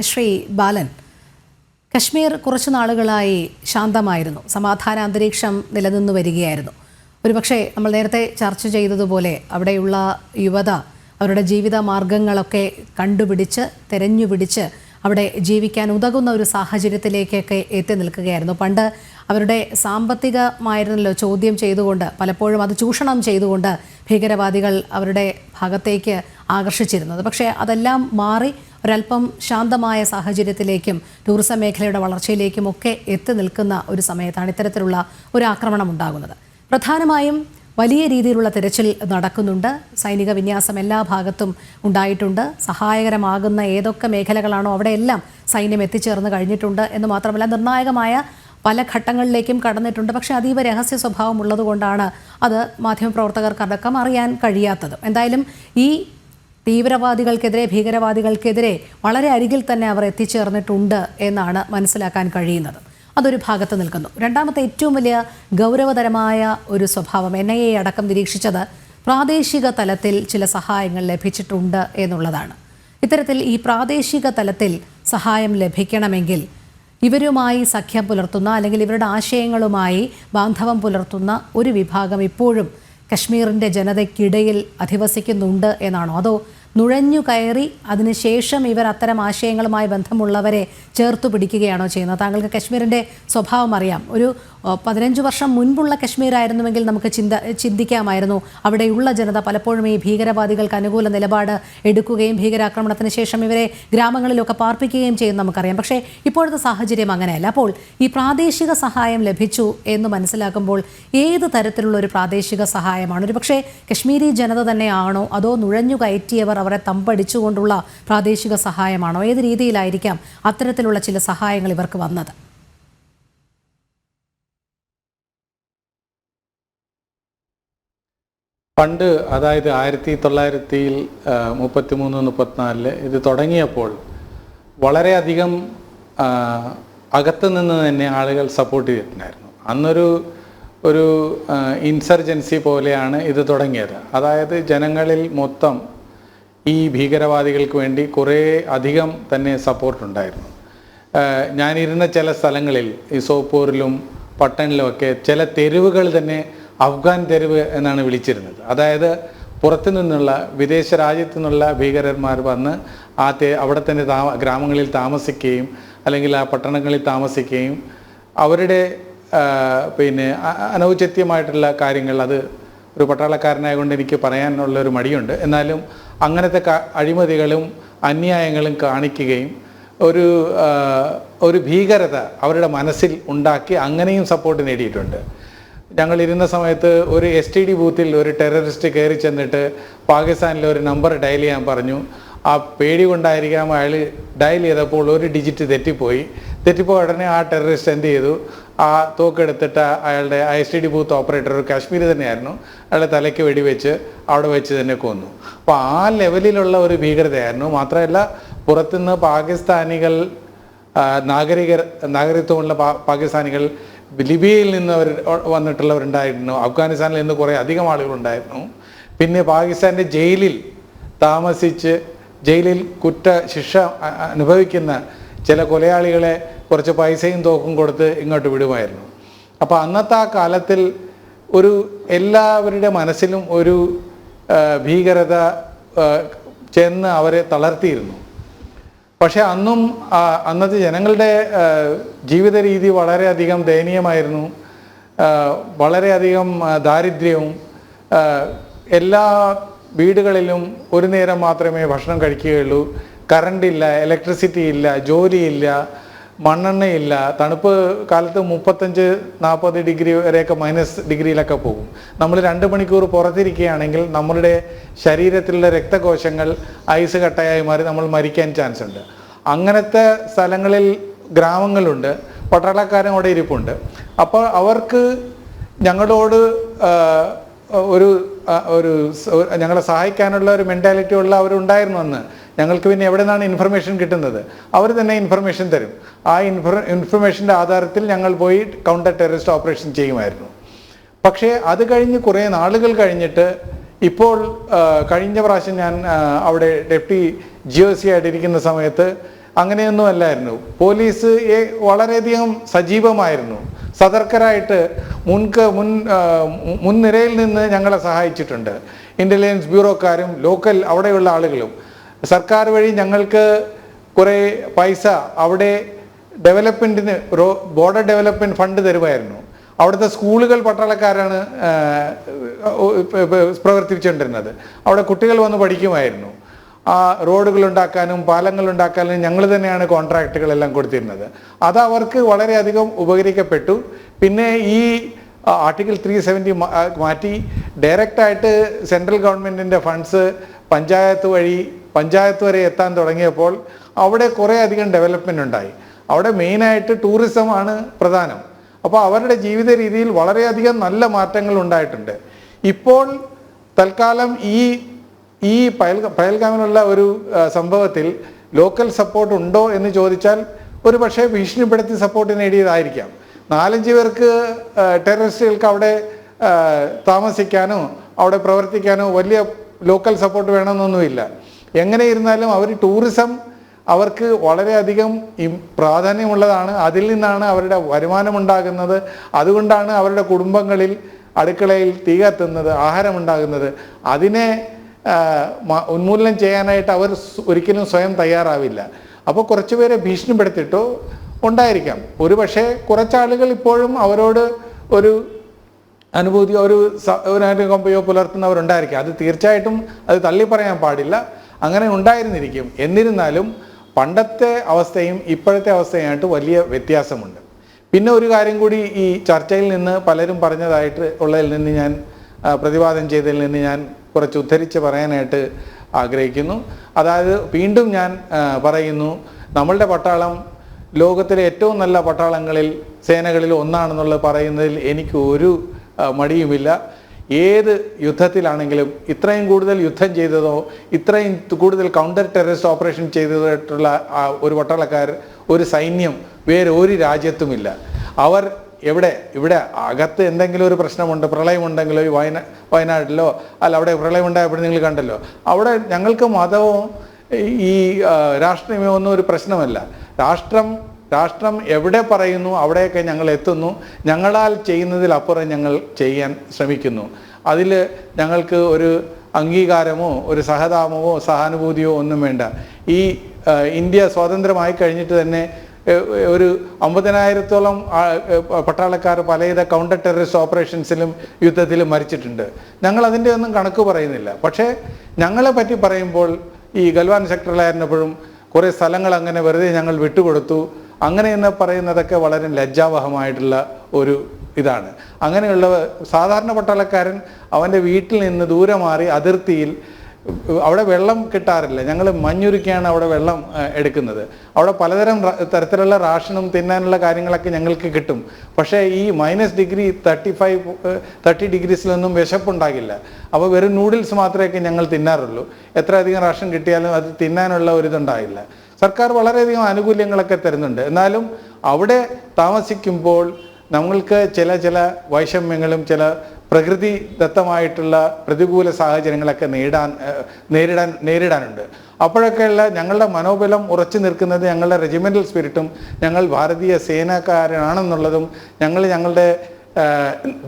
ശ്രീ ബാലൻ കശ്മീർ കുറച്ചു നാളുകളായി ശാന്തമായിരുന്നു. സമാധാന അന്തരീക്ഷം നിലനിന്നു വരികയായിരുന്നു. ഒരുപക്ഷെ നമ്മൾ നേരത്തെ ചർച്ച ചെയ്തതുപോലെ അവിടെയുള്ള യുവത അവരുടെ ജീവിത മാർഗങ്ങളൊക്കെ കണ്ടുപിടിച്ച് തെരഞ്ഞുപിടിച്ച് അവിടെ ജീവിക്കാൻ ഉതകുന്ന ഒരു സാഹചര്യത്തിലേക്കൊക്കെ എത്തി നിൽക്കുകയായിരുന്നു. പണ്ട് അവരുടെ സാമ്പത്തികമായിരുന്നല്ലോ ചോദ്യം ചെയ്തുകൊണ്ട് പലപ്പോഴും അത് ചൂഷണം ചെയ്തുകൊണ്ട് ഭീകരവാദികൾ അവരുടെ ഭാഗത്തേക്ക് ആകർഷിച്ചിരുന്നത്. പക്ഷേ അതെല്ലാം മാറി ഒരല്പം ശാന്തമായ സാഹചര്യത്തിലേക്കും ടൂറിസം മേഖലയുടെ വളർച്ചയിലേക്കും ഒക്കെ എത്തി നിൽക്കുന്ന ഒരു സമയത്താണ് ഇത്തരത്തിലുള്ള ഒരു ആക്രമണം ഉണ്ടാകുന്നത്. പ്രധാനമായും വലിയ രീതിയിലുള്ള തിരച്ചിൽ നടക്കുന്നുണ്ട്. സൈനിക വിന്യാസം എല്ലാ ഭാഗത്തും ഉണ്ടായിട്ടുണ്ട്. സഹായകരമാകുന്ന ഏതൊക്കെ മേഖലകളാണോ അവിടെയെല്ലാം സൈന്യം എത്തിച്ചേർന്ന് കഴിഞ്ഞിട്ടുണ്ട് എന്ന് മാത്രമല്ല നിർണായകമായ പല ഘട്ടങ്ങളിലേക്കും കടന്നിട്ടുണ്ട്. പക്ഷേ അതീവ രഹസ്യ സ്വഭാവം ഉള്ളതുകൊണ്ടാണ് അത് മാധ്യമപ്രവർത്തകർക്കടക്കം അറിയാൻ കഴിയാത്തത്. എന്തായാലും ഈ തീവ്രവാദികൾക്കെതിരെ ഭീകരവാദികൾക്കെതിരെ വളരെ അരികിൽ തന്നെ അവർ എത്തിച്ചേർന്നിട്ടുണ്ട് എന്നാണ് മനസ്സിലാക്കാൻ കഴിയുന്നത്. അതൊരു ഭാഗത്ത് നിൽക്കുന്നു. രണ്ടാമത്തെ ഏറ്റവും വലിയ ഗൗരവതരമായ ഒരു സ്വഭാവം എൻ ഐ എ അടക്കം നിരീക്ഷിച്ചത് പ്രാദേശിക തലത്തിൽ ചില സഹായങ്ങൾ ലഭിച്ചിട്ടുണ്ട് എന്നുള്ളതാണ്. ഇത്തരത്തിൽ ഈ പ്രാദേശിക തലത്തിൽ സഹായം ലഭിക്കണമെങ്കിൽ ഇവരുമായി സഖ്യം പുലർത്തുന്ന അല്ലെങ്കിൽ ഇവരുടെ ആശയങ്ങളുമായി ബാന്ധവം പുലർത്തുന്ന ഒരു വിഭാഗം ഇപ്പോഴും കശ്മീരിന്റെ ജനതയ്ക്കിടയിൽ അധിവസിക്കുന്നുണ്ട് എന്നാണോ? അതോ നുഴഞ്ഞു കയറി അതിനുശേഷം ഇവർ അത്തരം ആശയങ്ങളുമായി ബന്ധമുള്ളവരെ ചേർത്തു പിടിക്കുകയാണോ ചെയ്യുന്നത്? താങ്കൾക്ക് കശ്മീരിന്റെ സ്വഭാവം അറിയാം. ഒരു പതിനഞ്ച് വർഷം മുൻപുള്ള കശ്മീർ ആയിരുന്നുവെങ്കിൽ നമുക്ക് ചിന്ത ചിന്തിക്കാമായിരുന്നു. അവിടെയുള്ള ജനത പലപ്പോഴും ഈ ഭീകരവാദികൾക്ക് അനുകൂല നിലപാട് എടുക്കുകയും ഭീകരാക്രമണത്തിന് ശേഷം ഇവരെ ഗ്രാമങ്ങളിലൊക്കെ പാർപ്പിക്കുകയും ചെയ്യുന്ന നമുക്കറിയാം. പക്ഷേ ഇപ്പോഴത്തെ സാഹചര്യം അങ്ങനെയല്ല. അപ്പോൾ ഈ പ്രാദേശിക സഹായം ലഭിച്ചു എന്ന് മനസ്സിലാക്കുമ്പോൾ ഏത് തരത്തിലുള്ള ഒരു പ്രാദേശിക സഹായമാണ്? ഒരു പക്ഷേ കശ്മീരി ജനത തന്നെയാണോ? അതോ നുഴഞ്ഞു കയറ്റിയവർ അവരെ തമ്പടിച്ചുകൊണ്ടുള്ള പ്രാദേശിക സഹായമാണോ? ഏത് രീതിയിലായിരിക്കാം അത്തരത്തിലുള്ള ചില സഹായങ്ങൾ ഇവർക്ക് വന്നത്? പണ്ട് അതായത് ആയിരത്തി തൊള്ളായിരത്തിയിൽ മുപ്പത്തി മൂന്ന് മുപ്പത്തിനാലിൽ ഇത് തുടങ്ങിയപ്പോൾ വളരെയധികം അകത്തു നിന്ന് തന്നെ ആളുകൾ സപ്പോർട്ട് ചെയ്തിട്ടുണ്ടായിരുന്നു. അന്നൊരു ഒരു ഇൻസർജൻസി പോലെയാണ് ഇത് തുടങ്ങിയത്. അതായത് ജനങ്ങളിൽ മൊത്തം ഈ ഭീകരവാദികൾക്ക് വേണ്ടി കുറേ അധികം തന്നെ സപ്പോർട്ടുണ്ടായിരുന്നു ഞാനിരുന്ന ചില സ്ഥലങ്ങളിൽ ഈ സോപ്പൂരിലും പട്ടണിലുമൊക്കെ ചില തെരുവുകൾ തന്നെ അഫ്ഗാൻ തെരുവ് എന്നാണ് വിളിച്ചിരുന്നത്. അതായത് പുറത്തു നിന്നുള്ള വിദേശ രാജ്യത്തു നിന്നുള്ള ഭീകരന്മാർ വന്ന് ആ തേ അവിടെ തന്നെ താമ ഗ്രാമങ്ങളിൽ താമസിക്കുകയും അല്ലെങ്കിൽ ആ പട്ടണങ്ങളിൽ താമസിക്കുകയും അവരുടെ പിന്നെ അനൗചിത്യമായിട്ടുള്ള കാര്യങ്ങൾ അത് ഒരു പട്ടാളക്കാരനായ കൊണ്ട് എനിക്ക് പറയാനുള്ള ഒരു മടിയുണ്ട്. എന്നാലും അങ്ങനത്തെ അഴിമതികളും അന്യായങ്ങളും കാണിക്കുകയും ഒരു ഒരു ഭീകരത അവരുടെ മനസ്സിൽ ഉണ്ടാക്കി അങ്ങനെയും സപ്പോർട്ട് നേടിയിട്ടുണ്ട്. ഞങ്ങൾ ഇരുന്ന സമയത്ത് ഒരു എസ് ടി ഡി ബൂത്തിൽ ഒരു ടെററിസ്റ്റ് കയറി ചെന്നിട്ട് പാകിസ്ഥാനിലെ ഒരു നമ്പർ ഡയൽ ചെയ്യാൻ പറഞ്ഞു. ആ പേടി കൊണ്ടായിരിക്കാം അയാൾ ഡയൽ ചെയ്തപ്പോൾ ഒരു ഡിജിറ്റ് തെറ്റിപ്പോയി. തെറ്റിപ്പോയ ഉടനെ ആ ടെററിസ്റ്റ് എന്ത് ചെയ്തു? ആ തോക്കെടുത്തിട്ട് അയാളുടെ S T D booth operator Kashmiri തന്നെയായിരുന്നു. അയാളുടെ തലയ്ക്ക് വെടിവെച്ച് അവിടെ വെച്ച് തന്നെ കൊന്നു. അപ്പോൾ ആ ലെവലിലുള്ള ഒരു ഭീകരതയായിരുന്നു. മാത്രമല്ല പുറത്തുനിന്ന് പാകിസ്ഥാനികൾ നാഗരിക നാഗരികത്വമുള്ള പാകിസ്ഥാനികൾ ലിബിയയിൽ നിന്ന് അവർ വന്നിട്ടുള്ളവരുണ്ടായിരുന്നു. അഫ്ഗാനിസ്ഥാനിൽ നിന്ന് കുറേ അധികം ആളുകളുണ്ടായിരുന്നു. പിന്നെ പാകിസ്ഥാന്റെ ജയിലിൽ താമസിച്ച് ജയിലിൽ കുറ്റ ശിക്ഷ അനുഭവിക്കുന്ന ചില കൊലയാളികളെ കുറച്ച് പൈസയും തോക്കും കൊടുത്ത് ഇങ്ങോട്ട് വിടുമായിരുന്നു. അപ്പോൾ അന്നത്തെ ആ കാലത്തിൽ ഒരു എല്ലാവരുടെ മനസ്സിലും ഒരു ഭീകരത ചെന്ന് അവരെ തളർത്തിയിരുന്നു. പക്ഷെ അന്നും അന്നത്തെ ജനങ്ങളുടെ ജീവിത രീതി വളരെയധികം ദയനീയമായിരുന്നു. വളരെയധികം ദാരിദ്ര്യവും എല്ലാ വീടുകളിലും ഒരു നേരം മാത്രമേ ഭക്ഷണം കഴിക്കുകയുള്ളൂ. കറണ്ട് ഇല്ല ഇലക്ട്രിസിറ്റി ഇല്ല ജോലിയില്ല മണ്ണെണ്ണയില്ല. തണുപ്പ് കാലത്ത് മുപ്പത്തഞ്ച് നാൽപ്പത് ഡിഗ്രി വരെയൊക്കെ മൈനസ് ഡിഗ്രിയിലൊക്കെ പോകും. നമ്മൾ രണ്ട് മണിക്കൂർ പുറത്തിരിക്കുകയാണെങ്കിൽ നമ്മളുടെ ശരീരത്തിലുള്ള രക്തകോശങ്ങൾ ഐസ് കട്ടയായി മാറി നമ്മൾ മരിക്കാൻ ചാൻസ് ഉണ്ട്. അങ്ങനത്തെ സ്ഥലങ്ങളിൽ ഗ്രാമങ്ങളുണ്ട്. പട്ടാളക്കാരും അവിടെ ഇരിപ്പുണ്ട്. അപ്പോൾ അവർക്ക് ഞങ്ങളോട് ഒരു ഒരു ഞങ്ങളെ സഹായിക്കാനുള്ള ഒരു മെന്റാലിറ്റി ഉള്ള അവരുണ്ടായിരുന്നു അന്ന്. ഞങ്ങൾക്ക് പിന്നെ എവിടെ നിന്നാണ് ഇൻഫർമേഷൻ കിട്ടുന്നത്? അവർ തന്നെ ഇൻഫർമേഷൻ തരും. ആ ഇൻഫർ ഇൻഫർമേഷന്റെ ആധാരത്തിൽ ഞങ്ങൾ പോയി കൗണ്ടർ ടെററിസ്റ്റ് ഓപ്പറേഷൻ ചെയ്യുമായിരുന്നു. പക്ഷേ അത് കഴിഞ്ഞ് കുറേ നാളുകൾ കഴിഞ്ഞിട്ട് ഇപ്പോൾ കഴിഞ്ഞ പ്രാവശ്യം ഞാൻ അവിടെ ഡെപ്റ്റി ജി ഒ സി ആയിട്ടിരിക്കുന്ന സമയത്ത് അങ്ങനെയൊന്നും അല്ലായിരുന്നു. പോലീസ് വളരെയധികം സജീവമായിരുന്നു. സതർക്കരായിട്ട് മുൻക മുൻ മുൻനിരയിൽ നിന്ന് ഞങ്ങളെ സഹായിച്ചിട്ടുണ്ട്. ഇന്റലിജൻസ് ബ്യൂറോക്കാരും ലോക്കൽ അവിടെയുള്ള ആളുകളും. സർക്കാർ വഴി ഞങ്ങൾക്ക് കുറേ പൈസ അവിടെ ഡെവലപ്മെന്റിന് ബോർഡർ ഡെവലപ്മെന്റ് ഫണ്ട് തരുമായിരുന്നു. അവിടുത്തെ സ്കൂളുകൾ പട്ടാളക്കാരാണ് പ്രവർത്തിച്ചുകൊണ്ടിരുന്നത് അവിടെ കുട്ടികൾ വന്ന് പഠിക്കുമായിരുന്നു. ആ റോഡുകൾ ഉണ്ടാക്കാനും പാലങ്ങൾ ഉണ്ടാക്കാനും ഞങ്ങൾ തന്നെയാണ് കോൺട്രാക്റ്റുകളെല്ലാം കൊടുത്തിരുന്നത്. അത് അവർക്ക് വളരെയധികം ഉപകരിക്കപ്പെട്ടു. പിന്നെ ഈ ആർട്ടിക്കിൾ ത്രീ സെവന്റി മാറ്റി ഡയറക്റ്റായിട്ട് സെൻട്രൽ ഗവൺമെന്റിന്റെ ഫണ്ട്സ് പഞ്ചായത്ത് വഴി പഞ്ചായത്ത് വരെ എത്താൻ തുടങ്ങിയപ്പോൾ അവിടെ കുറേ അധികം ഡെവലപ്മെന്റ് ഉണ്ടായി. അവിടെ മെയിനായിട്ട് ടൂറിസമാണ് പ്രധാനം. അപ്പോൾ അവരുടെ ജീവിത രീതിയിൽ വളരെയധികം നല്ല മാറ്റങ്ങൾ ഉണ്ടായിട്ടുണ്ട്. ഇപ്പോൾ തൽക്കാലം ഈ ഈ പയൽ പയൽഗാമിനുള്ള ഒരു സംഭവത്തിൽ ലോക്കൽ സപ്പോർട്ട് ഉണ്ടോ എന്ന് ചോദിച്ചാൽ ഒരു പക്ഷേ ഭീഷണിപ്പെടുത്തി സപ്പോർട്ട് നേടിയതായിരിക്കാം. നാലഞ്ച് പേർക്ക് ടെററിസ്റ്റുകൾക്ക് അവിടെ താമസിക്കാനോ അവിടെ പ്രവർത്തിക്കാനോ വലിയ ലോക്കൽ സപ്പോർട്ട് വേണമെന്നൊന്നുമില്ല. എങ്ങനെ ഇരുന്നാലും അവർ ടൂറിസം അവർക്ക് വളരെയധികം പ്രാധാന്യമുള്ളതാണ്. അതിൽ നിന്നാണ് അവരുടെ വരുമാനം ഉണ്ടാകുന്നത് അതുകൊണ്ടാണ് അവരുടെ കുടുംബങ്ങളിൽ അടുക്കളയിൽ തീ കത്തുന്നത് ആഹാരമുണ്ടാകുന്നത്. അതിനെ ഉന്മൂലനം ചെയ്യാനായിട്ട് അവർ ഒരിക്കലും സ്വയം തയ്യാറാവില്ല. അപ്പോൾ കുറച്ച് പേരെ ഭീഷണിപ്പെടുത്തിയിട്ടോ ഉണ്ടായിരിക്കാം. ഒരു പക്ഷേ കുറച്ചാളുകൾ ഇപ്പോഴും അവരോട് ഒരു അനുഭൂതി ഒരു ഒരു പുലർത്തുന്നവരുണ്ടായിരിക്കാം. അത് തീർച്ചയായിട്ടും അത് തള്ളി പറയാൻ പാടില്ല. അങ്ങനെ ഉണ്ടായിരുന്നിരിക്കും. എന്നിരുന്നാലും പണ്ടത്തെ അവസ്ഥയും ഇപ്പോഴത്തെ അവസ്ഥയുമായിട്ട് വലിയ വ്യത്യാസമുണ്ട്. പിന്നെ ഒരു കാര്യം കൂടി ഈ ചർച്ചയിൽ നിന്ന് പലരും പറഞ്ഞതായിട്ട് ഉള്ളതിൽ നിന്ന് ഞാൻ പ്രതിപാദനം ചെയ്തതിൽ നിന്ന് ഞാൻ കുറച്ച് ഉദ്ധരിച്ച് പറയാനായിട്ട് ആഗ്രഹിക്കുന്നു. അതായത് വീണ്ടും ഞാൻ പറയുന്നു നമ്മളുടെ പട്ടാളം ലോകത്തിലെ ഏറ്റവും നല്ല പട്ടാളങ്ങളിൽ സേനകളിൽ ഒന്നാണെന്നുള്ളത് പറയുന്നതിൽ എനിക്ക് ഒരു മടിയുമില്ല. ഏത് യുദ്ധത്തിലാണെങ്കിലും ഇത്രയും കൂടുതൽ യുദ്ധം ചെയ്തതോ ഇത്രയും കൂടുതൽ കൗണ്ടർ ടെററിസ്റ്റ് ഓപ്പറേഷൻ ചെയ്തതായിട്ടുള്ള ഒരു പട്ടാളക്കാർ ഒരു സൈന്യം വേറെ ഒരു രാജ്യത്തുമില്ല. അവർ എവിടെ? ഇവിടെ അകത്ത് എന്തെങ്കിലും ഒരു പ്രശ്നമുണ്ട് പ്രളയമുണ്ടെങ്കിലോ ഈ വയനാ വയനാട്ടിലോ അല്ല അവിടെ പ്രളയമുണ്ടായപ്പോൾ നിങ്ങൾ കണ്ടല്ലോ. അവിടെ ഞങ്ങൾക്ക് മതവും ഈ രാഷ്ട്രീയമോ ഒന്നും ഒരു പ്രശ്നമല്ല. രാഷ്ട്രം രാഷ്ട്രം എവിടെ പറയുന്നു അവിടെയൊക്കെ ഞങ്ങൾ എത്തുന്നു. ഞങ്ങളാൽ ചെയ്യുന്നതിലപ്പുറം ഞങ്ങൾ ചെയ്യാൻ ശ്രമിക്കുന്നു. അതിൽ ഞങ്ങൾക്ക് ഒരു അംഗീകാരമോ ഒരു സഹതാപമോ സഹാനുഭൂതിയോ ഒന്നും വേണ്ട. ഈ ഇന്ത്യ സ്വാതന്ത്ര്യമായി കഴിഞ്ഞിട്ട് തന്നെ ഒരു അമ്പതിനായിരത്തോളം പട്ടാളക്കാർ പലവിധ കൗണ്ടർ ടെററിസ്റ്റ് ഓപ്പറേഷൻസിലും യുദ്ധത്തിലും മരിച്ചിട്ടുണ്ട്. ഞങ്ങൾ അതിന്റെ ഒന്നും കണക്ക് പറയുന്നില്ല. പക്ഷേ ഞങ്ങളെ പറ്റി പറയുമ്പോൾ ഈ ഗൽവാൻ സെക്ടറിലായിരുന്നപ്പോഴും കുറേ സ്ഥലങ്ങൾ അങ്ങനെ വെറുതെ ഞങ്ങൾ വിട്ടുകൊടുത്തു. അങ്ങനെ എന്ന് പറയുന്നതൊക്കെ വളരെ ലജ്ജാവഹമായിട്ടുള്ള ഒരു ഇതാണ്. അങ്ങനെയുള്ള സാധാരണ പട്ടാളക്കാരൻ അവന്റെ വീട്ടിൽ നിന്ന് ദൂരെ മാറി അതിർത്തിയിൽ അവിടെ വെള്ളം കിട്ടാറില്ല. ഞങ്ങൾ മഞ്ഞുരുക്കിയാണ് അവിടെ വെള്ളം എടുക്കുന്നത്. അവിടെ പലതരം തരത്തിലുള്ള റാഷനും തിന്നാനുള്ള കാര്യങ്ങളൊക്കെ ഞങ്ങൾക്ക് കിട്ടും. പക്ഷേ ഈ minus degree thirty five thirty ഡിഗ്രീസിലൊന്നും വിശപ്പുണ്ടാകില്ല. അപ്പോൾ വെറും നൂഡിൽസ് മാത്രമേ ഞങ്ങൾ തിന്നാറുള്ളൂ. എത്ര അധികം റാഷൻ കിട്ടിയാലും അത് തിന്നാനുള്ള ഒരിതുണ്ടാകില്ല സർക്കാർ വളരെയധികം ആനുകൂല്യങ്ങളൊക്കെ തരുന്നുണ്ട്. എന്നാലും അവിടെ താമസിക്കുമ്പോൾ നമ്മൾക്ക് ചില ചില വൈഷമ്യങ്ങളും ചില പ്രകൃതി ദത്തമായിട്ടുള്ള പ്രതികൂല സാഹചര്യങ്ങളൊക്കെ നേടാൻ നേരിടാൻ നേരിടാനുണ്ട്. അപ്പോഴൊക്കെയുള്ള ഞങ്ങളുടെ മനോബലം ഉറച്ചു നിൽക്കുന്നത് ഞങ്ങളുടെ റെജിമെന്റൽ സ്പിരിറ്റും ഞങ്ങൾ ഭാരതീയ സേനക്കാരനാണെന്നുള്ളതും ഞങ്ങൾ ഞങ്ങളുടെ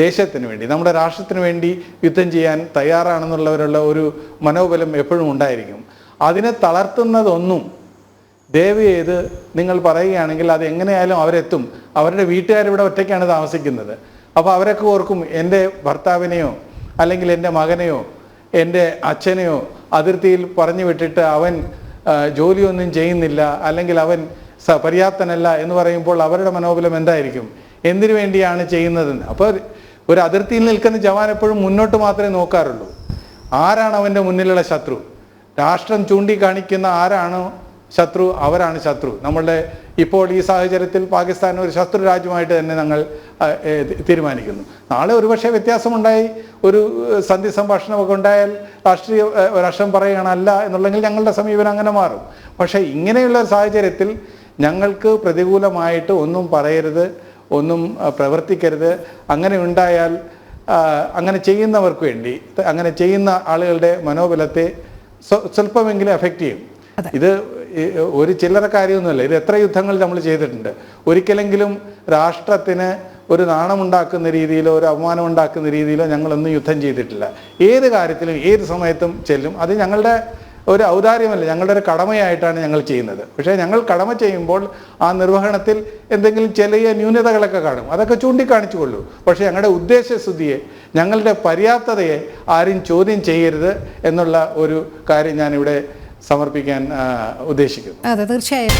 ദേശത്തിന് വേണ്ടി നമ്മുടെ രാഷ്ട്രത്തിന് വേണ്ടി യുദ്ധം ചെയ്യാൻ തയ്യാറാണെന്നുള്ളവരുള്ള ഒരു മനോബലം എപ്പോഴും ഉണ്ടായിരിക്കും. അതിനെ തളർത്തുന്നതൊന്നും ദയവ് ചെയ്ത് നിങ്ങൾ പറയുകയാണെങ്കിൽ അത് എങ്ങനെയായാലും അവരെത്തും. അവരുടെ വീട്ടുകാരിവിടെ ഒറ്റയ്ക്കാണ് താമസിക്കുന്നത്. അപ്പോൾ അവരൊക്കെ ഓർക്കും എന്റെ ഭർത്താവിനെയോ അല്ലെങ്കിൽ എന്റെ മകനെയോ എന്റെ അച്ഛനെയോ അതിർത്തിയിൽ പറഞ്ഞു വിട്ടിട്ട് അവൻ ജോലിയൊന്നും ചെയ്യുന്നില്ല അല്ലെങ്കിൽ അവൻ പര്യാപ്തനല്ല എന്ന് പറയുമ്പോൾ അവരുടെ മനോബലം എന്തായിരിക്കും? എന്തിനു വേണ്ടിയാണ് ചെയ്യുന്നതെന്ന്? അപ്പോൾ ഒരു അതിർത്തിയിൽ നിൽക്കുന്ന ജവാൻ എപ്പോഴും മുന്നോട്ട് മാത്രമേ നോക്കാറുള്ളൂ. ആരാണ് അവന്റെ മുന്നിലുള്ള ശത്രു? രാഷ്ട്രം ചൂണ്ടിക്കാണിക്കുന്ന ആരാണോ ശത്രു അവരാണ് ശത്രു. നമ്മളുടെ ഇപ്പോൾ ഈ സാഹചര്യത്തിൽ പാകിസ്ഥാൻ ഒരു ശത്രു രാജ്യമായിട്ട് തന്നെ ഞങ്ങൾ തീരുമാനിക്കുന്നു. നാളെ ഒരുപക്ഷെ വ്യത്യാസമുണ്ടായി ഒരു സന്ധി സംഭാഷണമൊക്കെ ഉണ്ടായാൽ രാഷ്ട്രീയ രാഷ്ട്രം പറയുകയാണല്ല എന്നുള്ളെങ്കിൽ ഞങ്ങളുടെ സമീപനം അങ്ങനെ മാറും. പക്ഷേ ഇങ്ങനെയുള്ള ഒരു സാഹചര്യത്തിൽ ഞങ്ങൾക്ക് പ്രതികൂലമായിട്ട് ഒന്നും പറയരുത് ഒന്നും പ്രവർത്തിക്കരുത്. അങ്ങനെ ഉണ്ടായാൽ അങ്ങനെ ചെയ്യുന്നവർക്ക് വേണ്ടി അങ്ങനെ ചെയ്യുന്ന ആളുകളുടെ മനോബലത്തെ സ്വ- സ്വല്പമെങ്കിലും എഫക്റ്റ് ചെയ്യും. ഇത് ഒരു ചില്ലറ കാര്യമൊന്നുമല്ല. ഇത് എത്ര യുദ്ധങ്ങൾ നമ്മൾ ചെയ്തിട്ടുണ്ട്. ഒരിക്കലെങ്കിലും രാഷ്ട്രത്തിന് ഒരു നാണമുണ്ടാക്കുന്ന രീതിയിലോ ഒരു അപമാനം ഉണ്ടാക്കുന്ന രീതിയിലോ ഞങ്ങളൊന്നും യുദ്ധം ചെയ്തിട്ടില്ല. ഏത് കാര്യത്തിലും ഏത് സമയത്തും ചെല്ലും. അത് ഞങ്ങളുടെ ഒരു ഔദാര്യമല്ല. ഞങ്ങളുടെ ഒരു കടമയായിട്ടാണ് ഞങ്ങൾ ചെയ്യുന്നത്. പക്ഷേ ഞങ്ങൾ കടമ ചെയ്യുമ്പോൾ ആ നിർവഹണത്തിൽ എന്തെങ്കിലും ചെറിയ ന്യൂനതകളൊക്കെ കാണും. അതൊക്കെ ചൂണ്ടിക്കാണിച്ചു കൊള്ളൂ പക്ഷേ ഞങ്ങളുടെ ഉദ്ദേശശുദ്ധിയെ ഞങ്ങളുടെ പര്യാപ്തതയെ ആരും ചോദ്യം ചെയ്യരുത് എന്നുള്ള ഒരു കാര്യം ഞാനിവിടെ സമർപ്പിക്കാൻ ഉദ്ദേശിക്കുന്നു. അതെ തീർച്ചയായും.